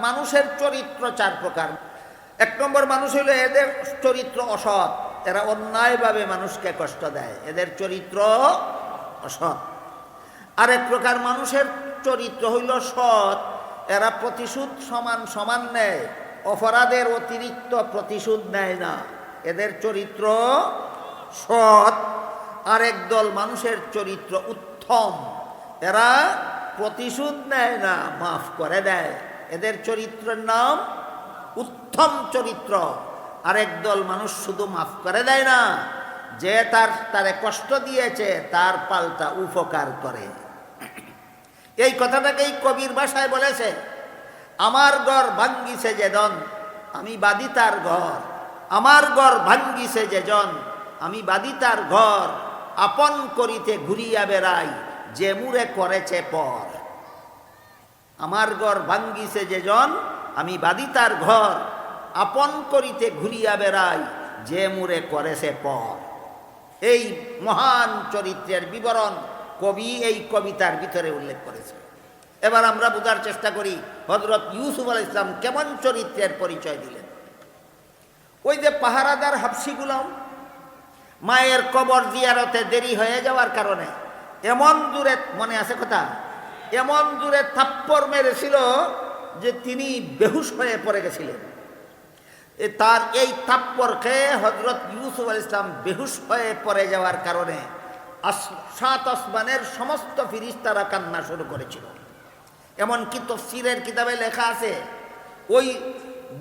মানুষের চরিত্র চার প্রকার। এক নম্বর মানুষ হলো এদের চরিত্র অসৎ। এরা অন্যায়ভাবে মানুষকে কষ্ট দেয়। এদের চরিত্র অসৎ। আরেক প্রকার মানুষের চরিত্র হইল সৎ। এরা প্রতিশোধ সমান সমান নেয়। অপরাধের অতিরিক্ত প্রতিশোধ নেয় না। এদের চরিত্র সৎ। আরেক দল মানুষের চরিত্র উত্তম। এরা প্রতিশোধ নেয় না, মাফ করে দেয়। এদের চরিত্রের নাম উত্তম চরিত্র। আর একদল মানুষ শুধু মাফ করে দেয় না, যে তার, তারে কষ্ট দিয়েছে, তার পাল্টা উপকার করে। এই কথাটাকেই কবির ভাষায় বলেছে, আমার ঘর ভাঙ্গিছে যেজন, আমি বাদি তার ঘর। আমার ঘর ভাঙ্গিছে যেজন, আমি বাদি তার ঘর। আপন করিতে ঘুরিয়া বেড়াই, যে মুরে করেছে পর। আমার ঘর ভাঙ্গিছে যেজন, আমি বাদি তার ঘর, আপন করিতে ঘুরিয়া বেড়াই, যে মুরে করেছে পর এই মহান চরিত্রের বিবরণ কবি এই কবিতার ভিতরে উল্লেখ করেছে। এবার আমরা বোঝার চেষ্টা করি হজরত ইউসুফ আল ইসলাম কেমন চরিত্রের পরিচয় দিলেন। ওই যে পাহারাদার হাফসিগুলাম, মায়ের কবর জিয়ারতে দেরি হয়ে যাওয়ার কারণে, এমন দূরে মনে আছে কথা? এমন দূরে থাপ্পর মেরেছিল যে তিনি বেহুশ হয়ে পড়ে গেছিলেন। তার এই তাপ্পর খেয়ে হজরত ইউসুফ আল ইসলাম বেহুশ হয়ে পড়ে যাওয়ার কারণে সাত আসমানের সমস্ত ফিরিস্তারা কান্না শুরু করেছিল। এমনকি তফসিরের কিতাবে লেখা আছে, ওই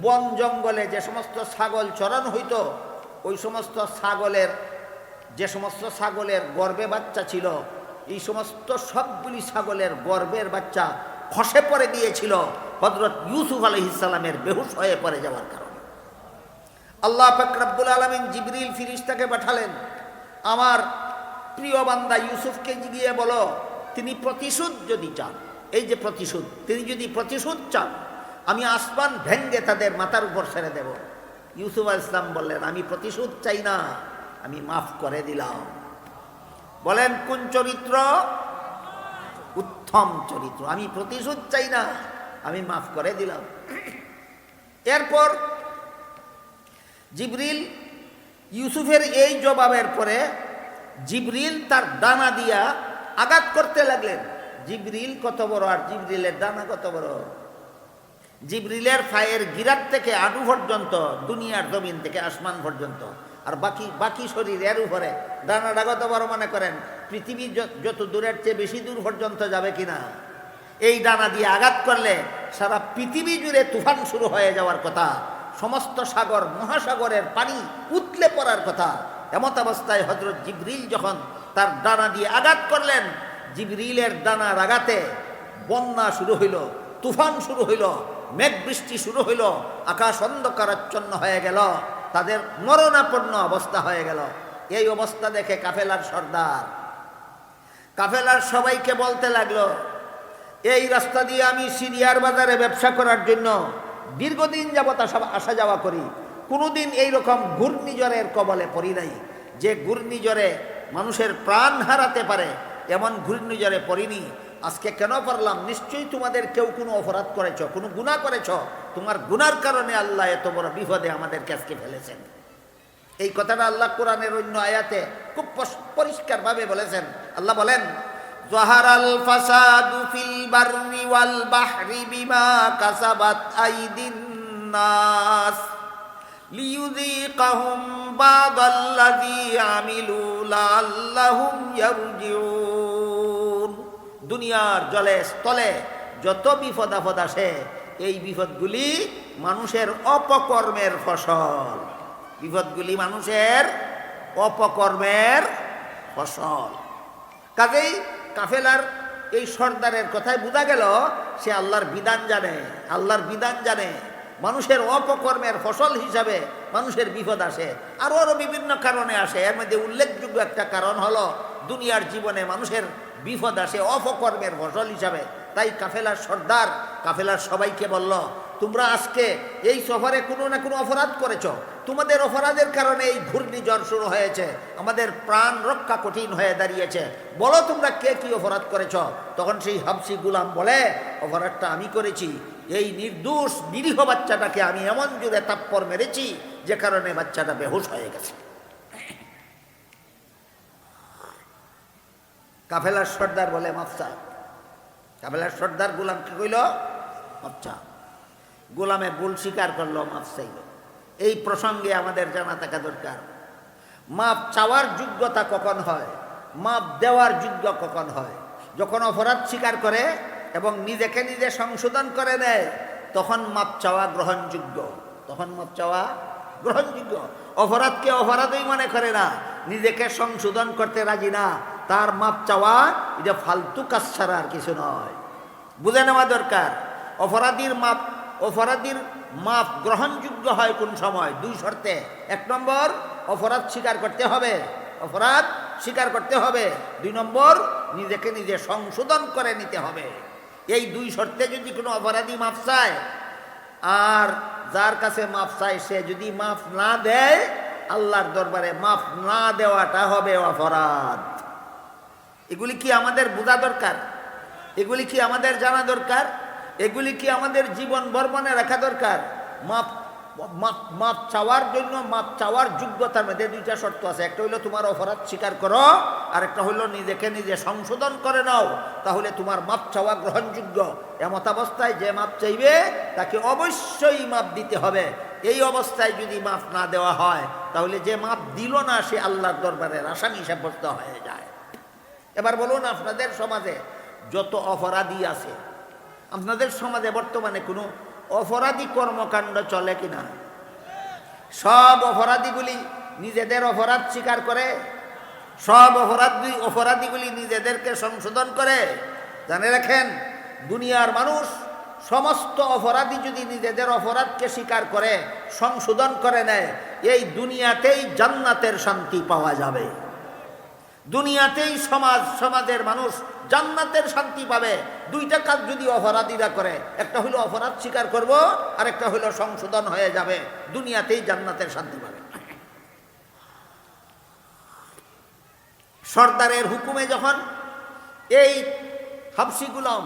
বন জঙ্গলে যে সমস্ত ছাগল চরণ হইত, ওই সমস্ত ছাগলের, যে সমস্ত ছাগলের গর্বে বাচ্চা ছিল এই সমস্ত সবগুলি ছাগলের গর্বের বাচ্চা খসে পড়ে গিয়েছিল হজরত ইউসুফ আলহিসাল্লামের বেহুশ হয়ে পড়ে যাওয়ার কারণে। আল্লাহ ফাকরাবুল আলমিন জিবরিল ফিরিস্তাকে পাঠালেন, আমার প্রিয় বান্দা ইউসুফকে গিয়ে বলো, তিনি প্রতিশোধ যদি চান, এই যে প্রতিশোধ, তিনি যদি প্রতিশোধ চান, আমি আসমান ভেঙ্গে তাদের মাথার উপর ছেড়ে দেব। ইউসুফ ইসলাম বললেন, আমি প্রতিশোধ চাই না, আমি মাফ করে দিলাম। বলেন, কোন চরিত্র? উত্তম চরিত্র। আমি প্রতিশোধ চাই না। আমি মাফ করে দিলাম। এরপর জিবরিল ইউসুফের এই জবাবের পরে জিবরিল তার ডানা দিয়া আঘাত করতে লাগলেন। জিবরিল কত বড় আর জিবরিলের ডানা কত বড়? জিবরিলের ফায়ের গিরাত থেকে আডু পর্যন্ত, দুনিয়ার জমিন থেকে আসমান পর্যন্ত। আর বাকি বাকি শরীর এর উপরে। ডানাটা কত বড় মনে করেন, পৃথিবী যত দূরের চেয়ে বেশি দূর পর্যন্ত যাবে কিনা? এই ডানা দিয়ে আঘাত করলে সারা পৃথিবী জুড়ে তুফান শুরু হয়ে যাওয়ার কথা। সমস্ত সাগর, মহাসাগরের পানি উতলে পড়ার কথা। এমত অবস্থায় হজরত জিবরিল যখন তার ডানা দিয়ে আঘাত করলেন, জিবরিলের ডানার আঘাতে বন্যা শুরু হইল, তুফান শুরু হইল মেঘ বৃষ্টি শুরু হইল, আকাশ অন্ধকারাচ্ছন্ন হয়ে গেল। তাদের মরণাপন্ন অবস্থা হয়ে গেল। এই অবস্থা দেখে কাফেলার সর্দার। কাফেলার সবাইকে বলতে লাগল, এই রাস্তা দিয়ে আমি সিরিয়ার বাজারে ব্যবসা করার জন্য দীর্ঘদিন যাবৎ আসা আসা যাওয়া করি। কোনোদিন এইরকম ঘূর্ণিঝড়ের কবলে পড়ি নাই। যে ঘূর্ণিঝড়ে মানুষের প্রাণ হারাতে পারে, এমন ঘূর্ণিঝড়ে পড়িনি। আজকে কেন পারলাম? নিশ্চয়ই তোমাদের কেউ কোনো অপরাধ করেছ, কোনো গুণা করেছ। তোমার গুনার কারণে আল্লাহ এত বড় বিপদে আমাদেরকে আজকে ফেলেছেন। এই কথাটা আল্লাহ কোরআনের অন্য আয়াতে খুব পরিষ্কারভাবে বলেছেন। আল্লাহ বলেন, জহারাল ফাসাদু ফিল বাররি ওয়াল বাহরি বিমা কাসাবাত আইদিন নাস লিয়ুযীকাহুম বাদাল্লাযী আমিলু লাআল্লাহুম ইয়ারজিউন। দুনিয়ার জলে, স্থলে যত বিপদ আপদ আসে এই বিপদগুলি মানুষের অপকর্মের ফসল। বিপদগুলি মানুষের অপকর্মের ফসল। কাজেই কাফেলার এই সর্দারের কথায় বোঝা গেল, সে আল্লাহর বিধান জানে, আল্লাহর বিধান জানে। মানুষের অপকর্মের ফসল হিসাবে মানুষের বিপদ আসে। আরও আরও বিভিন্ন কারণে আসে। এর মধ্যে উল্লেখযোগ্য একটা কারণ হলো, দুনিয়ার জীবনে মানুষের বিপদ আসে অপকর্মের ফসল হিসাবে। তাই কাফেলার সর্দার, কাফেলার সবাইকে বলল, তোমরা আজকে এই সফরে কোনো না কোনো অপরাধ করেছ। তোমাদের অপরাধের কারণে এই ঘূর্ণিঝড় শুরু হয়েছে। আমাদের প্রাণ রক্ষা কঠিন হয়ে দাঁড়িয়েছে। বলো তোমরা কে কি অপরাধ করেছ? তখন সেই হাবসি গুলাম বলে, অপরাধটা আমি করেছি। এই নির্দোষ, নিরীহ বাচ্চাটাকে আমি এমন জুড়ে তাপ্পর মেরেছি যে কারণে বাচ্চাটা বেহুশ হয়ে গেছে। কাফেলার সর্দার বলে মাফসা কাফেলার সর্দার গোলাম গোলামকে কইল? আচ্ছা গোলামে ভুল স্বীকার করল, মাফ চাইল। এই প্রসঙ্গে আমাদের জানা থাকা দরকার। মাপ চাওয়ার যোগ্যতা কখন হয়? মাপ দেওয়ার যোগ্য কখন হয়? যখন অপরাধ স্বীকার করে এবং নিজেকে নিজে সংশোধন করে নেয়, তখন মাপ চাওয়া গ্রহণযোগ্য। তখন মাপ চাওয়া গ্রহণযোগ্য। অপরাধকে অপরাধই মনে করে না। নিজেকে সংশোধন করতে রাজি না। তার মাপ চাওয়া এটা ফালতু কাজ ছাড়া আর কিছু নয়। বুঝে নেওয়া দরকার, অপরাধীর মাপ অপরাধীর মাপ গ্রহণযোগ্য হয় কোন সময়? দুই শর্তে। এক নম্বর, অপরাধ স্বীকার করতে হবে। অপরাধ স্বীকার করতে হবে। দুই নম্বর, নিজেকে নিজে সংশোধন করে নিতে হবে। এই দুই শর্তে যদি কোনো অপরাধী মাপ চায়, আর যার কাছে মাপ চায় সে যদি মাফ না দেয়, আল্লাহর দরবারে মাফ না দেওয়াটা হবে অপরাধ। এগুলি কি আমাদের বোঝা দরকার? এগুলি কি আমাদের জানা দরকার? এগুলি কি আমাদের জীবন বর্মনে রাখা দরকার? মাপ মাপ মাপ চাওয়ার জন্য, মাপ চাওয়ার যোগ্যতার মধ্যে দুইটা শর্ত আছে। একটা হইল তোমার অপরাধ স্বীকার করো, আর একটা হইল নিজেকে নিজে সংশোধন করে নাও। তাহলে তোমার মাপ চাওয়া গ্রহণযোগ্য। এমত অবস্থায় যে মাপ চাইবে, তাকে অবশ্যই মাপ দিতে হবে। এই অবস্থায় যদি মাপ না দেওয়া হয়, তাহলে যে মাপ দিল না, সে আল্লাহর দরবারে রাসায়নিক সাব্যস্ত হয়ে যায়। এবার বলুন আপনাদের সমাজে যত অপরাধী আছে, আপনাদের সমাজে বর্তমানে কোনো অপরাধী কর্মকাণ্ড চলে কিনা? সব অপরাধীগুলি নিজেদের অপরাধ স্বীকার করে, সব অপরাধী, অপরাধীগুলি নিজেদেরকে সংশোধন করে। জানে রাখেন, দুনিয়ার মানুষ সমস্ত অপরাধী যদি নিজেদের অপরাধকে স্বীকার করে, সংশোধন করে নেয়, এই দুনিয়াতেই জান্নাতের শান্তি পাওয়া যাবে। দুনিয়াতেই সমাজ, সমাজের মানুষ জান্নাতের শান্তি পাবে। দুইটা কাজ যদি অপরাধীরা করে, একটা হলো অপরাধ স্বীকার করব আর একটা হলো সংশোধন হয়ে যাবে। দুনিয়াতেই জান্নাতের শান্তি পাবে। সর্দারের হুকুমে যখন এই হাফসি গুলাম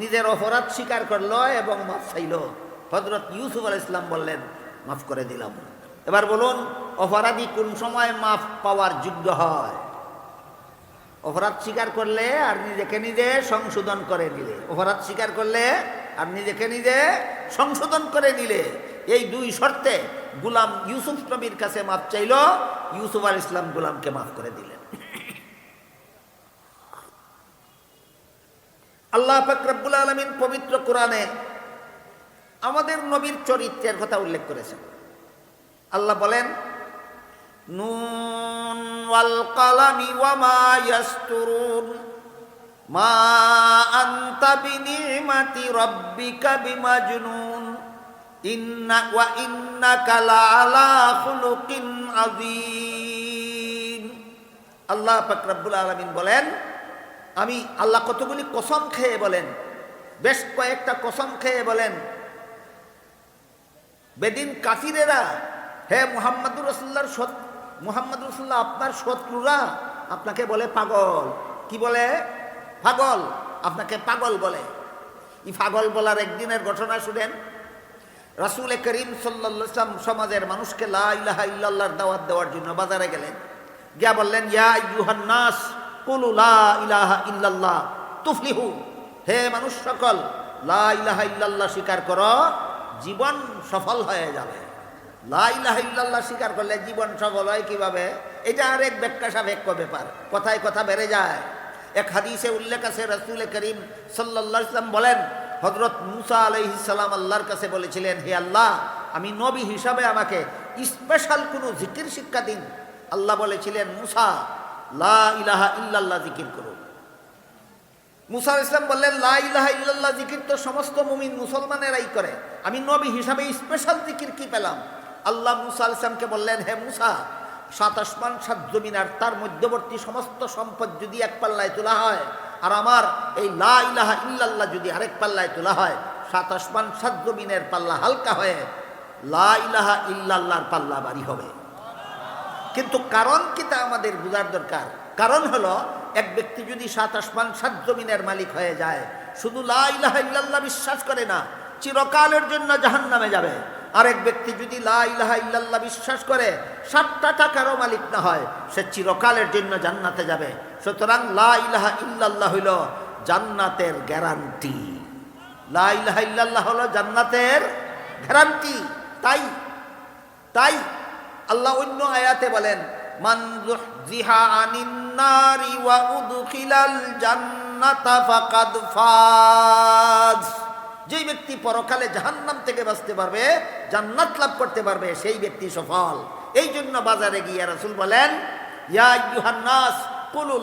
নিজের অপরাধ স্বীকার করল এবং মাফ চাইল হজরত ইউসুফ আল ইসলাম বললেন, মাফ করে দিলাম। এবার বলুন, অপরাধী কোন সময় মাফ পাওয়ার যোগ্য হয়? অপরাধ স্বীকার করলে আর নিজেকে নিজে সংশোধন করে নিলে। অপরাধ স্বীকার করলে আর নিজেকে নিজে সংশোধন করে নিলে। এই দুই শর্তে গুলাম ইউসুফ নবীর কাছে মাফ চাইল, ইউসুফ আল ইসলাম গুলামকে মাফ করে দিলেন। আল্লাহ ফাকরাবুল আলমিন পবিত্র কোরআনে আমাদের নবীর চরিত্রের কথা উল্লেখ করেছেন। আল্লাহ বলেন নুন ওয়াল কালামি ওয়ামা ইয়াসতুরুন। মা আনতা বিনিমাতি রাব্বিকা বিমাজনুন। ইন্না ওয়া ইন্নাকা লাআলা খুলুকিন আযীম। আল্লাহ পাক রব্বুল আলামিন বলেন, আমি আল্লাহ কতগুলি কসম খেয়ে বলেন, বেশ কয়েকটা কসম খেয়ে বলেন। বেদিন কাফিরেরা, হে মুহাম্মদুর রসুল্লাহর সৎ মুহাম্মদ রসুল্লাহ আপনার শত্রুরা আপনাকে বলে পাগল। কি বলে? পাগল। আপনাকে পাগল বলে। ই পাগল বলার একদিনের ঘটনা শুনেন। রাসুল করিম সাল্লাম সমাজের মানুষকে লা ইলাহা ইল্লাল্লাহর দাওয়াত দেওয়ার জন্য বাজারে গেলেন। গিয়া বললেন, ইয়া কুলু লা ইলাহা ইল্লাল্লাহ, তুফলিহু। হে মানুষ সকল, লা ইলাহা ইল্লাল্লাহ স্বীকার করো, জীবন সফল হয়ে যাবে। লা ইলাহা ইল্লাল্লাহ স্বীকার করলে জীবন সফল হয় কীভাবে? এটা আর এক ব্যাখ্যা সাপেক্ষ ব্যাপার। কথায় কথা বেড়ে যায়। এক হাদিসে উল্লেখ আছে, রসুল করিম সাল্লাহ ইসলাম বলেন হজরত মুসা আলহিসাল্লাম আল্লাহর কাছে বলেছিলেন, হে আল্লাহ, আমি নবী হিসাবে আমাকে স্পেশাল কোনো জিকির শিক্ষা দিন। আল্লাহ বলেছিলেন, মুসা, লা ইলাহা ইল্লাল্লাহ জিকির করুন মুসা ইসলাম বললেন, লা ইলাহা ইল্লাল্লাহ জিকির তো সমস্ত মুমিন মুসলমানেরাই করে। আমি নবী হিসাবে স্পেশাল জিকির কি পেলাম? আল্লাহ মুসা ইসলামকে বললেন, হে মুসা, সাত আসমান, সাত জমিন, আর তার মধ্যবর্তী সমস্ত সম্পদ যদি এক পাল্লায় তোলা হয়, আর আমার এই লা ইলাহা ইল্লাল্লাহ যদি আরেক পাল্লায় তোলা হয়, সাত আসমান, সাত জমিনের পাল্লা হালকা হয়ে লা ইলাহা ইল্লাল্লাহর পাল্লা বাড়ি হবে। কিন্তু কারণ কি তা আমাদের বোঝার দরকার? কারণ হলো, এক ব্যক্তি যদি সাত আসমান, সাত জমিনের মালিক হয়ে যায়, শুধু লা ইলাহা ইল্লাল্লাহ বিশ্বাস করে না, চিরকালের জন্য জাহান নামে যাবে। আরেক ব্যক্তি যদি লা ইলাহা ইল্লাল্লাহ বিশ্বাস করে, সাতটা টাকারও মালিক না হয়, সে চিরকালের জন্য জান্নাতে যাবে। সুতরাং লা ইলাহা ইল্লাল্লাহ হইল জান্নাতের গ্যারান্টি লা ইলাহা ইল্লাল্লাহ হলো জান্নাতের গ্যারান্টি তাই তাই আল্লাহ অন্য আয়াতে বলেন, মান যুহজিহা আনিন নারি ওয়া উদখিলাল জান্নাতা ফাকাদ ফাজ। যেই ব্যক্তি পরকালে জাহান্নাম থেকে বাঁচতে পারবে, জান্নাত লাভ করতে পারবে, সেই ব্যক্তি সফল। এই জন্য বাজারে গিয়ে রাসুল বলেন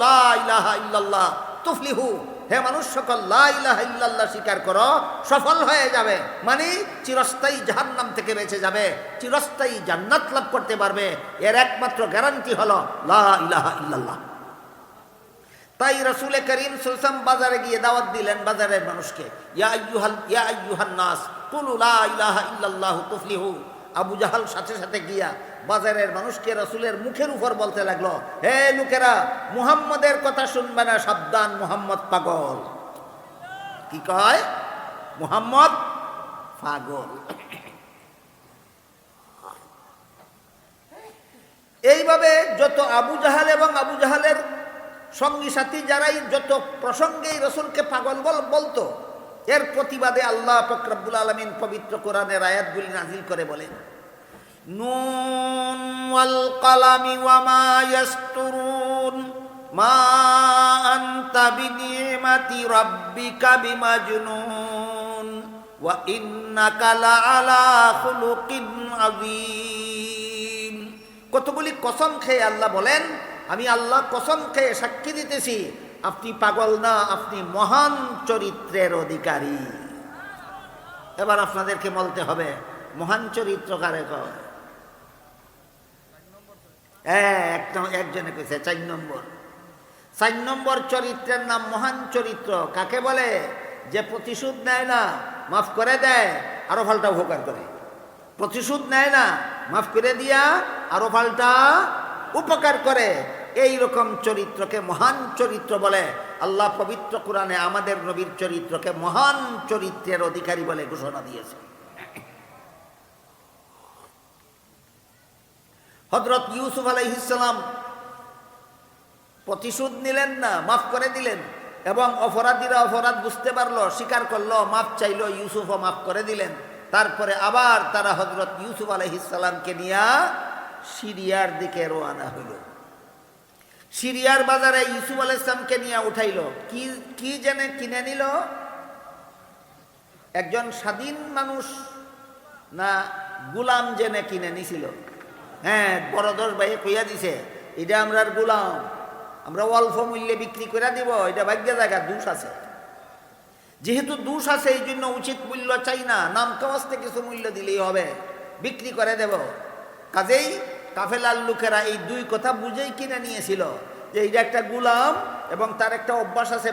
লা ইলাহা ইল্লাল্লাহ, তুফলিহু। হে মানুষ সকল, লা ইলাহা ইল্লাল্লাহ স্বীকার করো, সফল হয়ে যাবে। মানে চিরস্থায়ী জাহান্নাম থেকে বেঁচে যাবে, চিরস্থায়ী জান্নাত লাভ করতে পারবে। এর একমাত্র গ্যারান্টি হলো, লা ইলাহা ইল্লাল্লাহ। তাই রসুল করিম সুলসাম বাজারে গিয়ে দাওয়াত দিলেন বাজারের মানুষকে আবু জাহাল সাথে সাথে গিয়া বাজারের মানুষকে রসুলের মুখের উপর বলতে লাগল, হে লোকেরা, মুহাম্মদের কথা শুনবে না, সাবধান মুহাম্মদ পাগল। কি কয়? মুহাম্মদ পাগল। এইভাবে যত আবু জাহাল এবং আবু জাহালের সঙ্গী সাথী যারাই যত প্রসঙ্গেই রসুলকে পাগল বল, বলতো, এর প্রতিবাদে আল্লাহ ফকরাবুল আলমিন পবিত্র কোরআনের আয়াতগুলি নাজিল করে বলেন, নুন ওয়াল কালামি ওয়ামা ইয়াসতুরুন, মা আনতা বিনিমাতি রাব্বিকা বিমাজনুন, ওয়া ইন্নাকা লাআলা খুলুকিন আযীম। কতগুলি কসম খেয়ে আল্লাহ বলেন আমি আল্লাহ কসম খেয়ে সাক্ষী দিতেছি, আপনি পাগল না, আপনি মহান চরিত্রের অধিকারী। এবার আপনাদেরকে বলতে হবে, মহান চরিত্র কারে হ্যাঁ একজনে কইছে, চার নম্বর। চার নম্বর চরিত্রের নাম মহান চরিত্র, কাকে বলে? যে প্রতিশোধ নেয় না, মাফ করে দেয়, আরও ফালটা উপকার করে। প্রতিশোধ নেয় না, মাফ করে দিয়া, আরও ফালটা উপকার করে। এই রকম চরিত্রকে মহান চরিত্র বলে। আল্লাহ পবিত্র কোরআনে আমাদের নবীর চরিত্রকে মহান চরিত্রের অধিকারী বলে ঘোষণা দিয়েছে। হজরত ইউসুফ আলাইহিসাল্লাম প্রতিশোধ নিলেন না, মাফ করে দিলেন এবং অপরাধীরা অপরাধ বুঝতে পারল, স্বীকার করল, মাফ চাইলো, ইউসুফও মাফ করে দিলেন। তারপরে আবার তারা হজরত ইউসুফ আলহিসাল্লামকে নিয়ে সিরিয়ার দিকে রোয়ানা হইল সিরিয়ার বাজারে ইউসুফ আল ইসলামকে নিয়ে উঠাইল। কি কি জেনে কিনে নিল? একজন স্বাধীন মানুষ না গুলাম জেনে কিনে নিছিল? হ্যাঁ বড় দশ ভাই কইয়া দিছে, এটা আমরার গুলাম, আমরা অল্প মূল্যে বিক্রি করে দিব, এটা ভাগ্য জায়গা, দুষ আছে। যেহেতু দুষ আছে, এই জন্য উচিত মূল্য চাই না নাম কাওয়াজতে কিছু মূল্য দিলেই হবে, বিক্রি করে দেব। কাজেই কাফেলার লোকেরা এই দুই কথা বুঝেই কিনে নিয়েছিল যে এইটা একটা গুলাম এবং তার একটা অভ্যাস আছে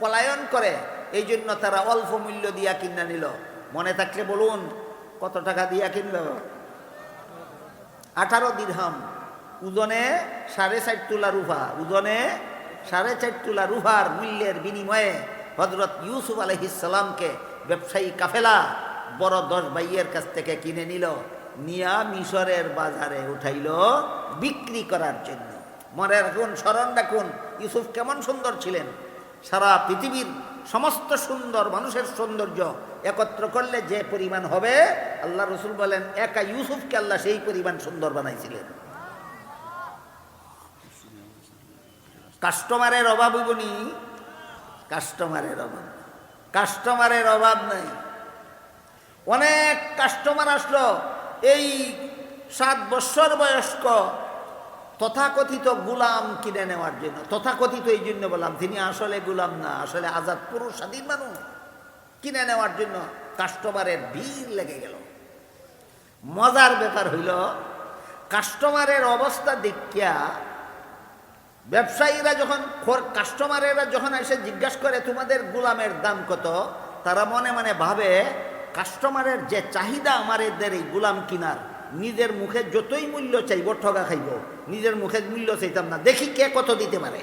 পলায়ন করে, এই জন্য তারা অল্প মূল্য দিয়া কিনে নিল। মনে থাকলে বলুন, কত টাকা দিয়া কিনল? আঠারো দিরহাম। ওজনে সাড়ে চার তোলা রুফা ওজনে সাড়ে চার তোলা রুফার মূল্যের বিনিময়ে হজরত ইউসুফ আলহিসাল্লামকে ব্যবসায়ী কাফেলা বড় দশ ভাইয়ের কাছ থেকে কিনে নিল। নিয়া মিশরের বাজারে উঠাইল বিক্রি করার জন্য। মনে রাখুন স্মরণ রাখুন, ইউসুফ কেমন সুন্দর ছিলেন। সারা পৃথিবীর সমস্ত সুন্দর মানুষের সৌন্দর্য একত্র করলে যে পরিমাণ হবে, আল্লাহ রসুল বলেন, একা ইউসুফকে আল্লাহ সেই পরিমাণ সুন্দর বানাইছিলেন। কাস্টমারের অভাব হইবনি কাস্টমারের অভাব। কাস্টমারের অভাব নাই। অনেক কাস্টমার আসলো এই সাত বৎসর বয়স্ক তথাকথিত গুলাম কিনে নেওয়ার জন্য, তথাকথিত এই জন্য বললাম, তিনি আসলে গুলাম না, আসলে আজাদ পুরুষ, স্বাধীন মানুষ। কিনে নেওয়ার জন্য কাস্টমারের ভিড় লেগে গেল। মজার ব্যাপার হইল, কাস্টমারের অবস্থা দেখিয়া ব্যবসায়ীরা যখন কাস্টমারেরা যখন এসে জিজ্ঞাসা করে, তোমাদের গুলামের দাম কত? তারা মনে মনে ভাবে কাস্টমারের যে চাহিদা আমার এদের এই গুলাম কিনার, নিজের মুখে যতই মূল্য চাইব, ঠগা খাইব। নিজের মুখে মূল্য চাইতাম না। দেখি কে কত দিতে পারে।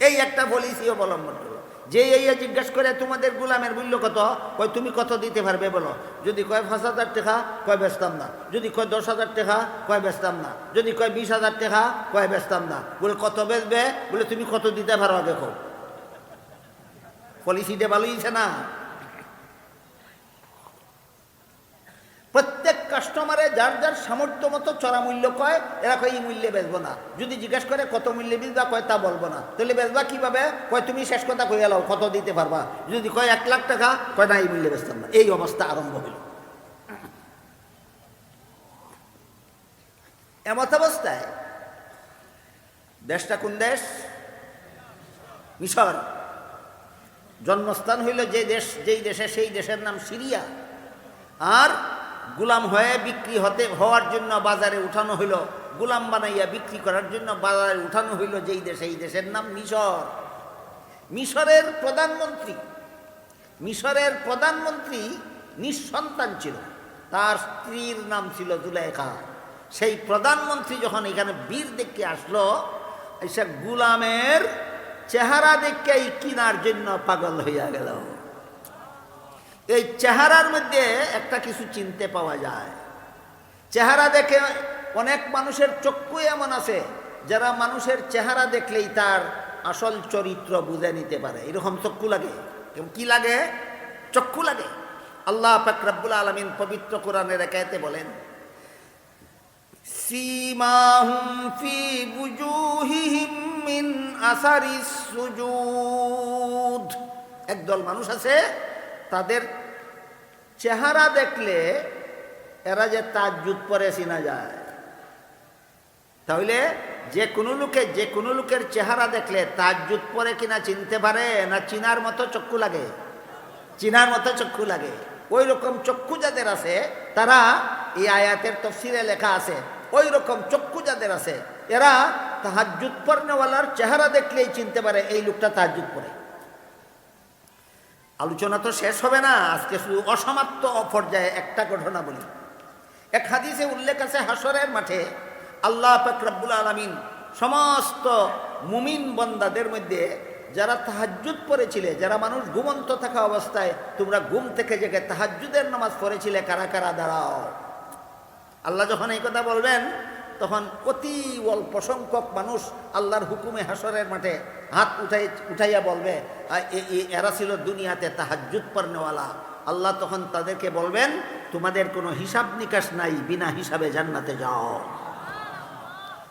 এই একটা পলিসি অবলম্বন করল যে এই জিজ্ঞাসা করে, তোমাদের গোলামের মূল্য কত? কয়, তুমি কত দিতে পারবে? বলো। যদি কয়, পাঁচ হাজার টাকা? কয়, বেচতাম না। যদি কয়, দশ হাজার টাকা? কয়, বেচতাম না। যদি কয়, বিশ হাজার টাকা? কয়, বেচতাম না। বলে, কত বেচবে? বলে, তুমি কত দিতে পারো কো পলিসিটা ভালোইছে না? প্রত্যেক কাস্টমারে যার যার সামর্থ্য মতো চড়া মূল্য কয়, এরা কয়, এই মূল্যে বেচবো না। যদি জিজ্ঞেস করে, কত মূল্যে বেচবা? কয়, তা বলব না। তাহলে বেচবা কীভাবে? কয়, তুমি শেষ কথা কই এলাও, কত দিতে পারবা? যদি কয়, এক লাখ টাকা? কয়, না, এই মূল্যে বেচতাম না। এই অবস্থা আরম্ভ হইল এমত অবস্থায় দেশটা কোন দেশ? মিশর। জন্মস্থান হইল যে দেশ, যেই দেশে সেই দেশের নাম সিরিয়া। আর গুলাম হয়ে বিক্রি হতে হওয়ার জন্য বাজারে উঠানো হইল। গুলাম বানাইয়া বিক্রি করার জন্য বাজারে উঠানো হইল যেই দেশে, এই দেশের নাম মিশর। মিশরের প্রধানমন্ত্রী মিশরের প্রধানমন্ত্রী নিঃসন্তান ছিল। তার স্ত্রীর নাম ছিল জুলেখা সেই প্রধানমন্ত্রী যখন এখানে বীর দেখে আসলো, এসে গুলামের চেহারা দেখেই কিনার জন্য পাগল হইয়া গেল। এই চেহারার মধ্যে একটা কিছু চিনতে পাওয়া যায়। চেহারা দেখে অনেক মানুষের চক্ষু এমন আছে, যারা মানুষের চেহারা দেখলেই তার আসল চরিত্র বুঝে নিতে পারে। এরকম চক্ষু লাগে? কি লাগে? চক্ষু লাগে। আল্লাহ ফাকরাবুল আলমিন পবিত্র কোরআনের একাতে বলেন, সীমাহুম ফি মিন আসারিস সুজুদ। একদল মানুষ আছে তাদের চেহারা দেখলে এরা যে তাজ্জুদ পরে চিনা যায়। তাহলে যে কোনো লোকে, যে কোনো লোকের চেহারা দেখলে তাজ্জুদ পরে কিনা চিনতে পারে না চিনার মতো চক্ষু লাগে? চিনার মতো চক্ষু লাগে। ওই রকম চক্ষু যাদের আছে, তারা এই আয়াতের তফসিলে লেখা আছে, ওই রকম চক্ষু যাদের আছে, এরা তাহাজুদ পর্নেওয়ালার চেহারা দেখলেই চিনতে পারে এই লোকটা তাহাজুদ পরে। আলোচনা তো শেষ হবে না, আজকে শুধু অসমাপ্ত পর্যায়ে একটা ঘটনা বলি। এক হাদিসে উল্লেখ আছে হাসরের মাঠে আল্লাহ ফকরাবুল আলমিন সমস্ত মুমিন বন্দাদের মধ্যে যারা তাহাজ্জুদ পড়েছিলে, যারা মানুষ ঘুমন্ত থাকা অবস্থায় তোমরা ঘুম থেকে জেগে তাহাজ্জুদের নামাজ পড়েছিলে, কারা কারা? দাঁড়াও। আল্লাহ যখন এই কথা বলবেন তখন অতি অল্প সংখ্যক মানুষ আল্লাহর হুকুমে হাসরের মাঠে হাত উঠাই, উঠাইয়া বলবে এরা ছিল দুনিয়াতে তাহাজ্জুদ পর্নেওয়ালা আল্লাহ তখন তাদেরকে বলবেন, তোমাদের কোনো হিসাব নিকাশ নাই, বিনা হিসাবে জান্নাতে যাও।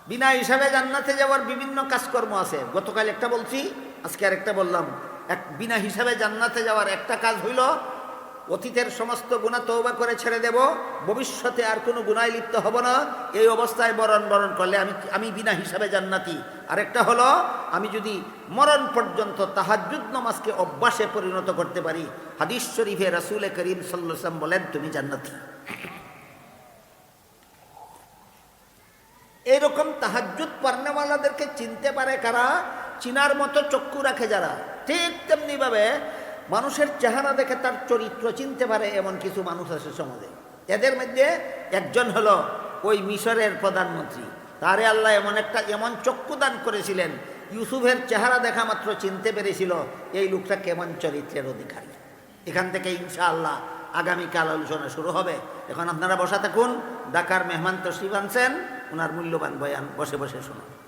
বিনা হিসাবে জান্নাতে যাওয়ার বিভিন্ন কাজকর্ম আছে। গতকাল একটা বলছি, আজকে আরেকটা বললাম। এক, বিনা হিসাবে জান্নাতে যাওয়ার একটা কাজ হইল অতীতের সমস্ত গুণা তৌবা করে ছেড়ে দেব, ভবিষ্যতে আর কোনো গুণায় লিপ্ত হব না। এই অবস্থায় মরণ বরণ করলে আমি আমি বিনা হিসাবে জান্নাতি। আরেকটা হলো, আমি যদি মরণ পর্যন্ত তাহাজুদ নামাজকে অভ্যাসে পরিণত করতে পারি, হাদিস শরীফে রাসুল করিম সাল্লাম বলেন, তুমি জান্নাতি। এরকম তাহাজুদ পর্ণাওয়ালাদেরকে চিনতে পারে কারা? চিনার মতো চক্ষু রাখে যারা। ঠিক তেমনিভাবে মানুষের চেহারা দেখে তার চরিত্র চিনতে পারে এমন কিছু মানুষ আছে সমাজে। এদের মধ্যে একজন হলো ওই মিশরের প্রধানমন্ত্রী। তারে আল্লাহ এমন একটা, এমন চক্ষু দান করেছিলেন, ইউসুফের চেহারা দেখা মাত্র চিনতে পেরেছিল এই লোকটা কেমন চরিত্রের অধিকারী। এখান থেকে ইনশাআল্লাহ আগামীকাল আলোচনা শুরু হবে। এখন আপনারা বসা থাকুন, ঢাকার মেহমান তশরিফ আনছেন, ওনার মূল্যবান বয়ান বসে বসে শুনুন।